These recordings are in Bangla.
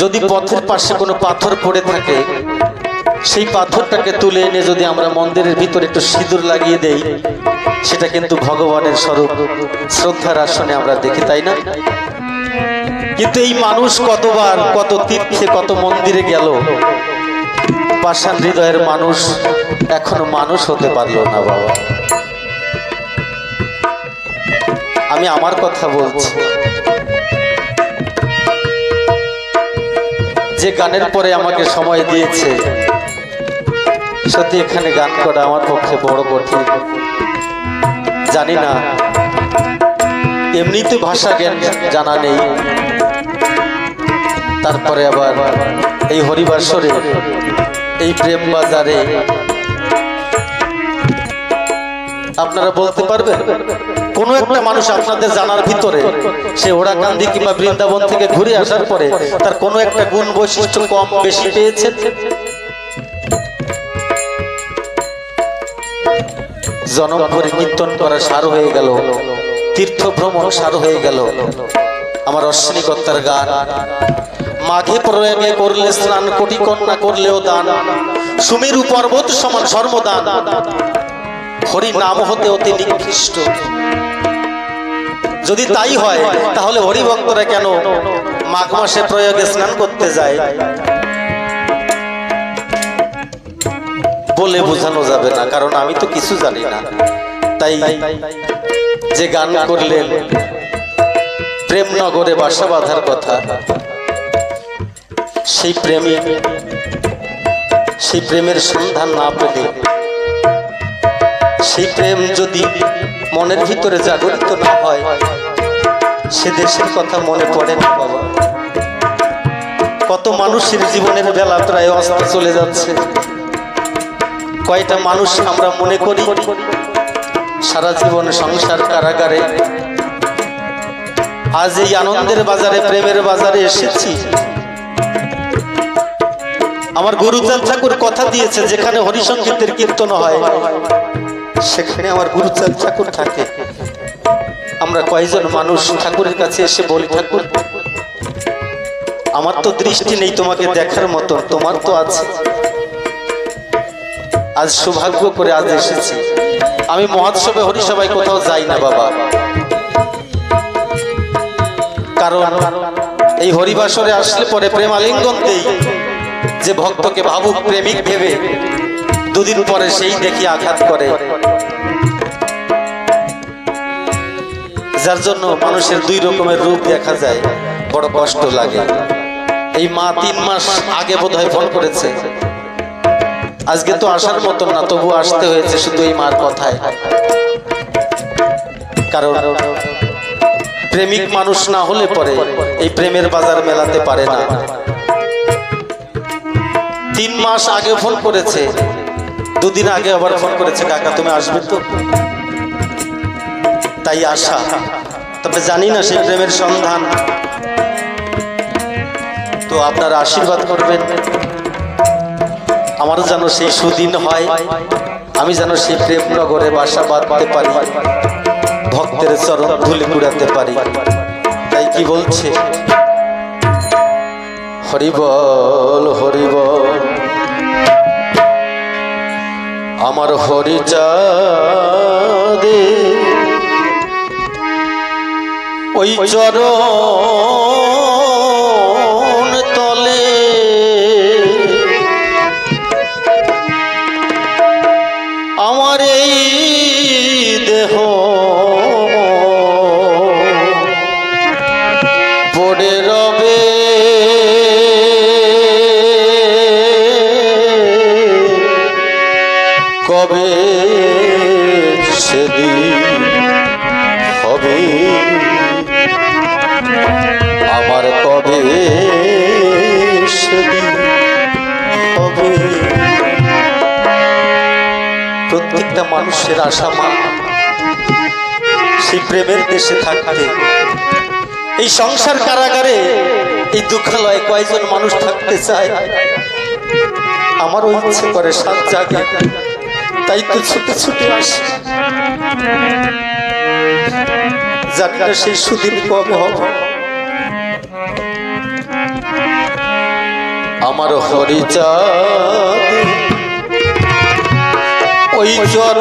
যদি পথের পাশে কোনো পাথর পড়ে থাকে, সেই পাথরটাকে তুলে এনে যদি আমরা মন্দিরের ভিতরে একটু সিঁদুর লাগিয়ে দেই, সেটা কিন্তু ভগবানের স্বরূপ। শ্রদ্ধার আসনে আমরা দেখি, তাই না? কিন্তু এই মানুষ কতবার, কত তীর্থে, কত মন্দিরে গেল, পাষাণ হৃদয়ের মানুষ এখনও মানুষ হতে পারল না, বাবা। আমি আমার কথা বলছি। যে গানের পরে আমাকে সময় দিয়েছে সত্যি এখানে গান করা আমার পক্ষে বড় কঠিন। জানি না, এমনিতে ভাষা জ্ঞান জানা নেই। তারপরে আবার এই হরিবাসরে, এই প্রেম বাজারে। আপনারা বলতে পারবেন? কোনো একটা মানুষ আপনাদের জানার ভিতরে সে ওরা ওড়াকান্দি কিংবা বৃন্দাবন থেকে ঘুরে আসার পরে তার কোনো একটা গুণ বৈশিষ্ট্য কম, বেশি পেয়েছে? করে কীর্তন করা সার হয়ে গেল, তীর্থ ভ্রমণ সার হয়ে গেল। আমার অশ্বিনী কর্তার গান, মাঘে প্রয়োগে করলে স্নান, কোটি কন্যা করলেও দান, সুমেরু পর্বত সমান সর্বদান হরি নাম হতে অতি নিকৃষ্ট যদি তাই হয়, তাহলে হরিভক্তরা কেন মাঘ মাসে প্রয়োগে স্নান করতে যায়? বলে বোঝানো যাবে না, কারণ আমি তো কিছু জানি না। তাই যে গান করলেন, প্রেমনগরে বাসা বাঁধার কথা, সেই প্রেমী, সেই প্রেমের সন্ধান না পেলে, সেই প্রেম যদি মনের ভিতরে জাগরিত না হয় সে দেশের কথা মনে পড়ে না, বাবা। কত মানুষের জীবনের বেলা প্রায় অস্ত চলে যাচ্ছে। কয়টা মানুষ আমরা মনে করি, সারা জীবন সংসার কারাগারে। আজ এই আনন্দের বাজারে, প্রেমের বাজারে এসেছি। আমার গুরুচাঁদ ঠাকুর কথা দিয়েছে, যেখানে হরিসঙ্গীতের কীর্তন হয়, সেখানে আমার গুরুচাঁদ ঠাকুর থাকে। আমরা কয়েকজন মানুষ ঠাকুরের কাছে এসে বলি, ঠাকুর, আমার তো দৃষ্টি নেই তোমাকে দেখার মতো তোমার তো আছে। আজ সৌভাগ্য করে আজ এসেছি। আমি মহোৎসবে হরিসভায় কোথাও যাই না, বাবা। কারণ এই হরিবাসরে আসলে পরে প্রেম আলিঙ্গন দেই। যে ভক্তকে ভাবুক প্রেমিক ভেবে, দুদিন পরে সেই দেখি আঘাত করে। যার জন্য মানুষের দুই রকমের রূপ দেখা যায়, বড় কষ্ট লাগে। এই মা তিন মাস আগে বোধহয় ফোন করেছে। আজকে তো আসার মতন না, তবু আসতে হয়েছে শুধু এই মার কথায়। কারণ প্রেমিক মানুষ না হলে পরে এই প্রেমের বাজার মেলাতে পারে না। তিন মাস আগে ফোন করেছে। দুদিন আগে আবার ফোন করেছে, কাকা তুমি আসবে তো? তাই আশা। তবে জানি না সেই প্রেমের সন্ধান। তো আপনারা আশীর্বাদ করবেন। আমারও যেন সেই সুদিন হয়। আমি যেন সেই প্রেমনগরে বাসা বাঁধতে পারি। ভক্তের চরণ ধুলে কুড়াতে পারি। তাই কি বলছে? হরিবল হরিবল আমার হরিচা হরিচাঁদে ওই চরণ মানুষের আশা মা সেই প্রেমের দেশে থাকতে এই সংসার কারাগারে, এই দুঃখালয়ে কয়েকজন মানুষ থাকতে চায়? আমারও ইচ্ছে করে সাত জাগে, তাই তো ছুটে ছুটে আসে। জানি সেই সুদিন কবে হবে। আমার হরিচাঁদ ওই চর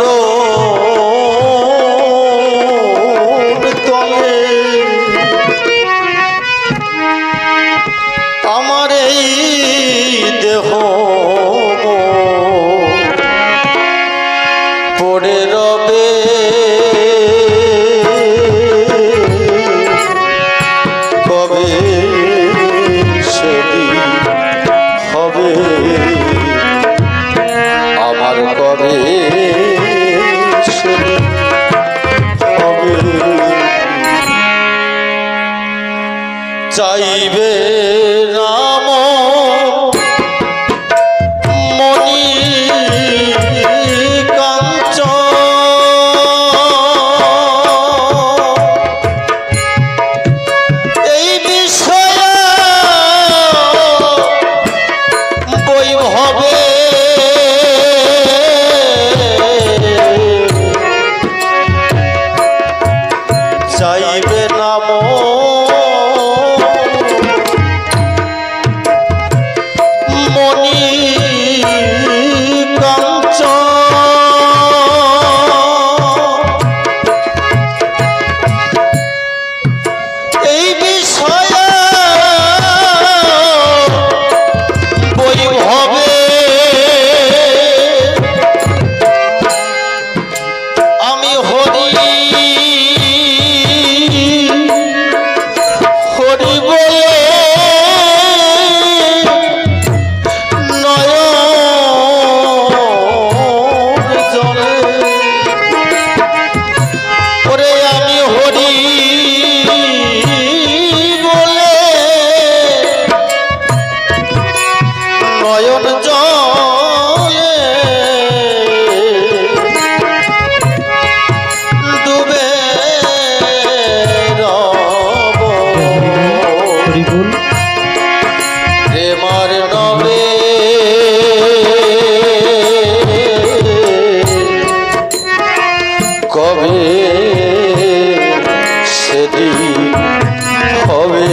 হবে।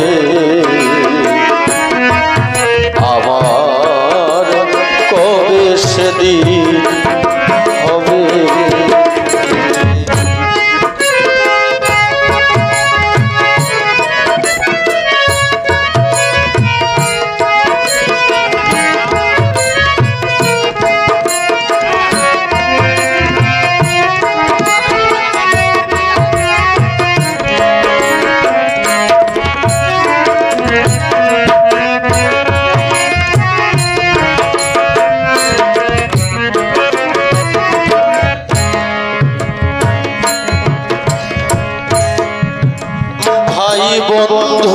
বন্ধু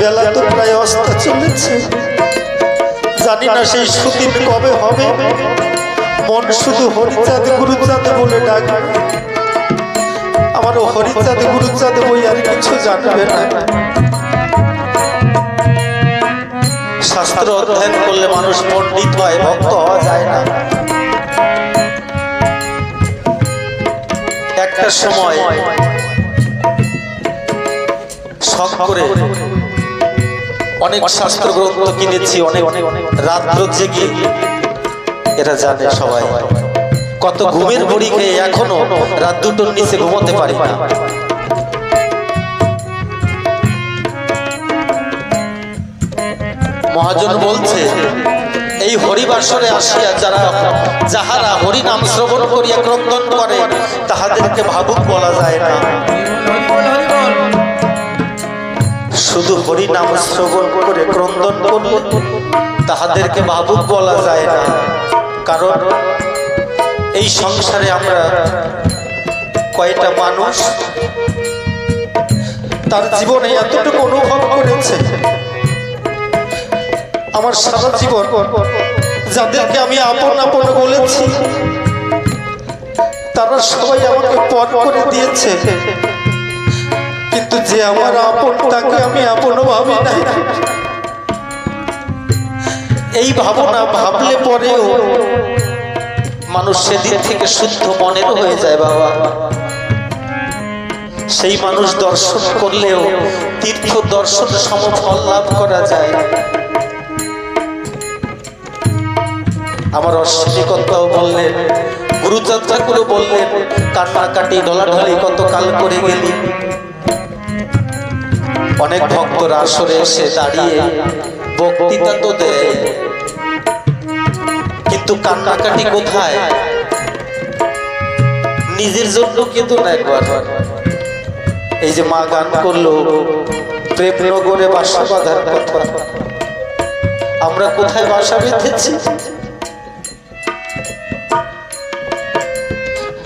বেলা তো প্রায় অস্ত চলেছে। জানি না সেই সুদিন কবে হবে। মন শুধু হরিচাঁদ গুরুচাঁদ বলে ডাকে। আমার হরিচাঁদ গুরুচাঁদ বই আর কিছু জানবে না। শাস্ত্র অধ্যয়ন করলে মানুষ পণ্ডিত হয়, ভক্ত হওয়া যায় না। একটা সময় শখ করে অনেক শাস্ত্র গ্রন্থ কিনেছি, অনেক রাত্র জেগে। এটা জানে সবাই। কত ঘুমের বড়ি খেয়ে এখনও রাত দুটোর নিচে ঘুমোতে পারি না। মহাজন বলছে, এই হরিবাসরে আসিয়া যারা যাহারা হরি নাম শ্রবণ করিয়া ক্রন্দন করে, তাহাদেরকে ভাবুক বলা যায় না। শুধু হরি নাম শ্রবণ করে ক্রন্দন করলে তাহাদেরকে ভাবুক বলা যায় না। কারণ এই সংসারে আমরা কয়টা মানুষ, তার জীবনে এতটুকু অনুভব করেছে। আমার সারা জীবন যাদেরকে আমি আপন আপন বলেছি, তারা সবাই আমাকে পর করে দিয়েছে। যে আমার আপন তাকে আমি আপন ভাবি নাই এই ভাবনা ভাবলে পরেও মানুষ সেদিন থেকে শুদ্ধ মনের হয়ে যায় বাবা। সেই মানুষ দর্শন করলেও তীর্থ দর্শন সমফল লাভ করা যায়। আমার অশ্বিনীকর্তাও বললেন গুরুযাত্রা করে বললেন, কান্নাকাটি, ঢলাঢলি কত কাল করে গেলি? অনেক ভক্তরা আসরে এসে দাঁড়িয়ে বক্তৃতা তো দেয়। কিন্তু কান্নাকাটি কোথায়? নিজের জন্য কিন্তু না একবার। এই যে মা গান করল প্রেম নগরে বাসা বাঁধার কথা। আমরা কোথায় বাসা বেঁধেছি?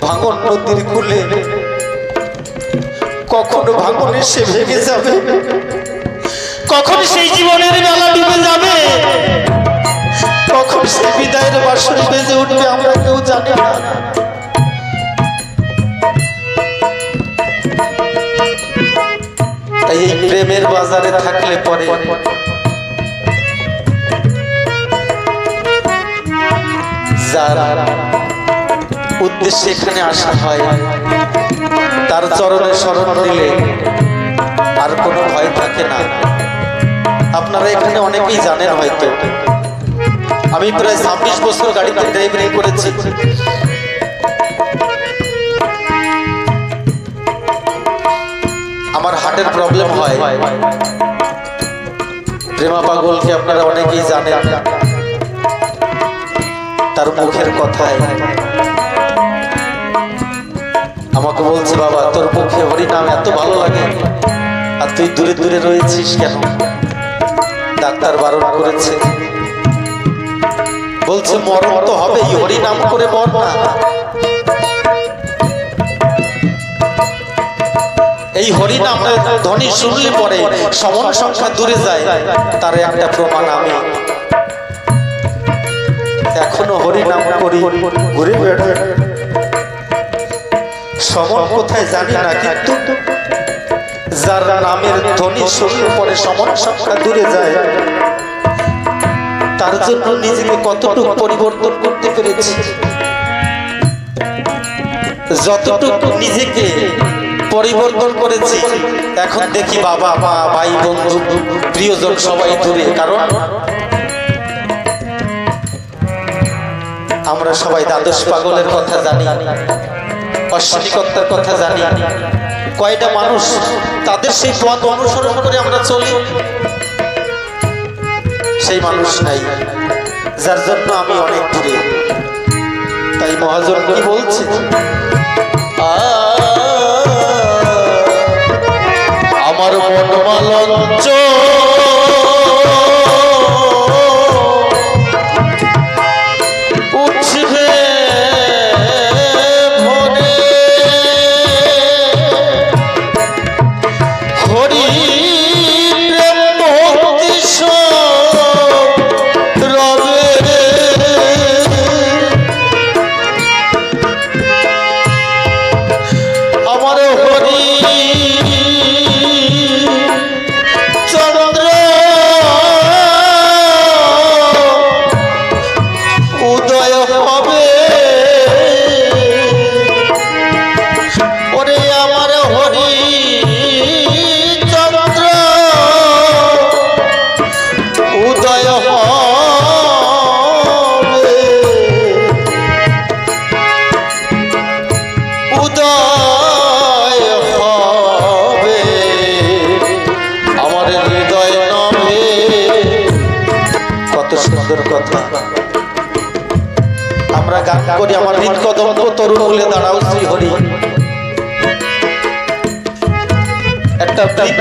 ভাঙন নদীর কুলে কখনো ভাঙনে সে ভেঙে যাবে। কখন সেই জীবনের বেলা ডুবে যাবে। কখন সেই বিদায়ের বাসন বেজে উঠবে, আমরা কেউ জানি না। এই প্রেমের বাজারে থাকলে পরে যারা উদ্দেশ্যে এখানে আসা হয় তার চরণে স্মরণ দিলে আর কোনো ভয় থাকে না। আপনারা এখানে অনেকেই জানেন হয়তো। আমি প্রায় ছাব্বিশ বছর গাড়িতে ড্রাইভিং করেছি। আমার হার্টের প্রবলেম হয়। প্রেমা পাগলকে আপনারা অনেকেই জানেন। তার মুখের কথায়। বাবা, তোর মুখে হরি নাম এত ভালো লাগে। আর তুই দূরে দূরে রয়েছিস কেন? ডাক্তার বারণ করেছে। বলছে, মরণ তো হবেই হরি নাম করে মর না। এই হরি নামের ধ্বনি শুনলে পরে সমান সংখ্যা দূরে যায়, তার একটা প্রমাণ আমি। এখনও হরি নাম করি, ঘুরে বেড়াই। সমন কোথায় জানি না কিন্তু যার নামের ধ্বনি শুনলে পরে সমন সংখ্যা দূরে যায়। তার জন্য নিজেকে কতটুকু পরিবর্তন করতে পেরেছি? যতটুকু নিজেকে পরিবর্তন করেছি এখন দেখি বাবা মা ভাই বন্ধু প্রিয়জন সবাই দূরে। কারণ আমরা সবাই দ্বাদশ পাগলের কথা জানি। অশ্বিনীকত্তার কথা জানি। কয়টা মানুষ তাদের সেই পথ অনুসরণ করে আমরা চলি? সেই মানুষ নাই। যার জন্য আমি অনেক দূরে। তাই মহাজন কি বলছে? আমার মন মালঞ্চ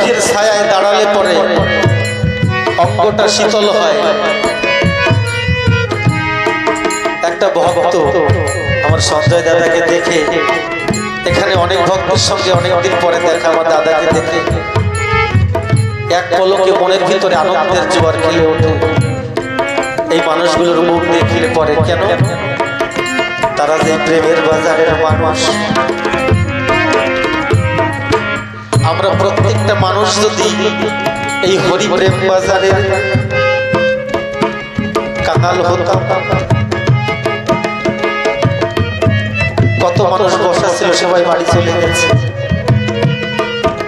বৃক্ষের ছায়ায় দাঁড়ালে পরে অঙ্গটা শীতল হয়। একটা ভক্ত আমার সঞ্জয় দাদাকে দেখে, এখানে অনেক ভক্তের সঙ্গে অনেকদিন পরে দেখা, আমার দাদাকে দেখে। এক পলকে মনের ভিতরে আনন্দের জোয়ার খেলে ওঠে। এই মানুষগুলোর মুখ দেখলে পরে কেন? তারা যে প্রেমের বাজারের মানুষ। আমরা প্রত্যেকটা মানুষ যদি এই হরি প্রেম বাজারের কাঙাল হতাম, কত মানুষ বসা ছিল, সবাই বাড়ি চলে গেছে।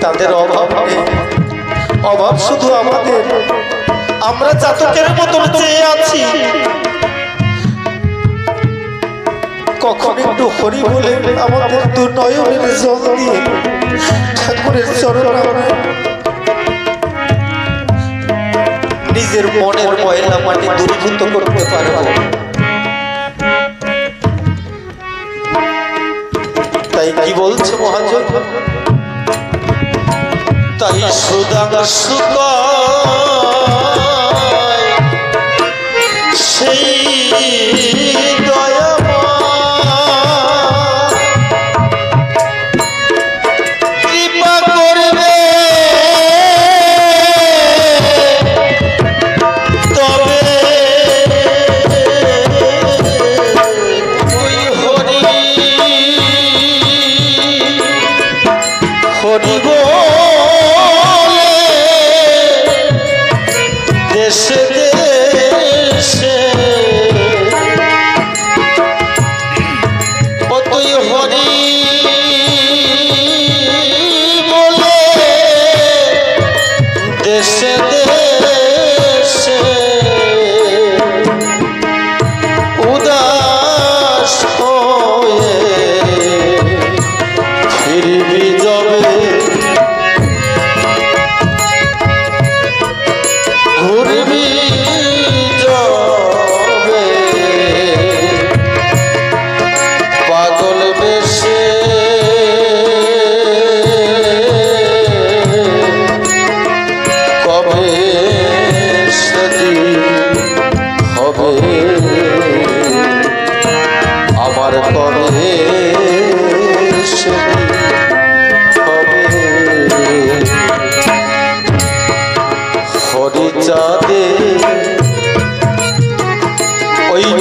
তাদের অভাব অভাব শুধু আমাদের। আমরা চাতকের মতন চেয়ে আছি। কখন একটু হরি বলে আমাদের দু নয়নের জল দিয়ে ঠাকুরের চরণ নিজের মনের ময়লা মাটি দূরীভূত করতে পারব। তাই কি বলছে মহাজন? তাই সুদাং সুত সেই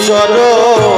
চরণ